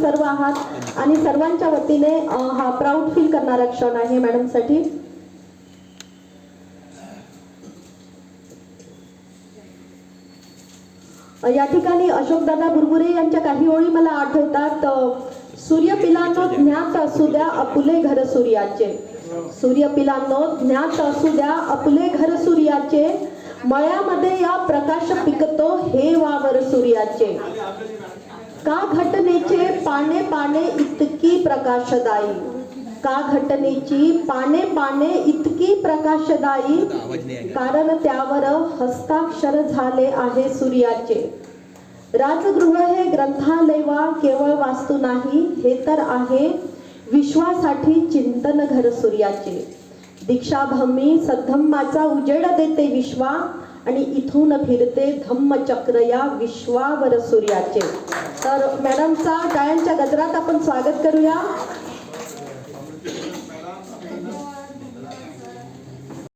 सर्व आहात. आणि सर्वांच्या वतीने हा प्राऊड फील करणारा क्षण आहे मॅडमसाठी. या ठिकाणी अशोकदादा बुरबुरे यांच्या काही ओळी मला आठवतात. सूर्य पिलांनो ज्ञात असू द्या अपुले घर सूर्याचे. सूर्य पिलांनो ज्ञात असू द्या अपुले घर सूर्याचे. मळ्यामध्ये या प्रकाश पिकतो हे वावर सूर्याचे. का घटनेचे पाने पाने इतकी प्रकाशदायी? का घटनेची पाने पाने इतकी प्रकाशदायी? कारण त्यावर हस्ताक्षर झाले आहे सूर्याचे. राजगृह हे ग्रंथालय वा केवळ वास्तू नाही हे तर आहे विश्वासाठी चिंतन घर सूर्याचे. दीक्षाभमी सद्धम्माचा उजेड देते विश्वा आणि इथून फिरते धम्मचक्र या विश्वावर सूर्याचे. तर मॅडमचा टाळ्यांच्या गजरात आपण स्वागत करूया.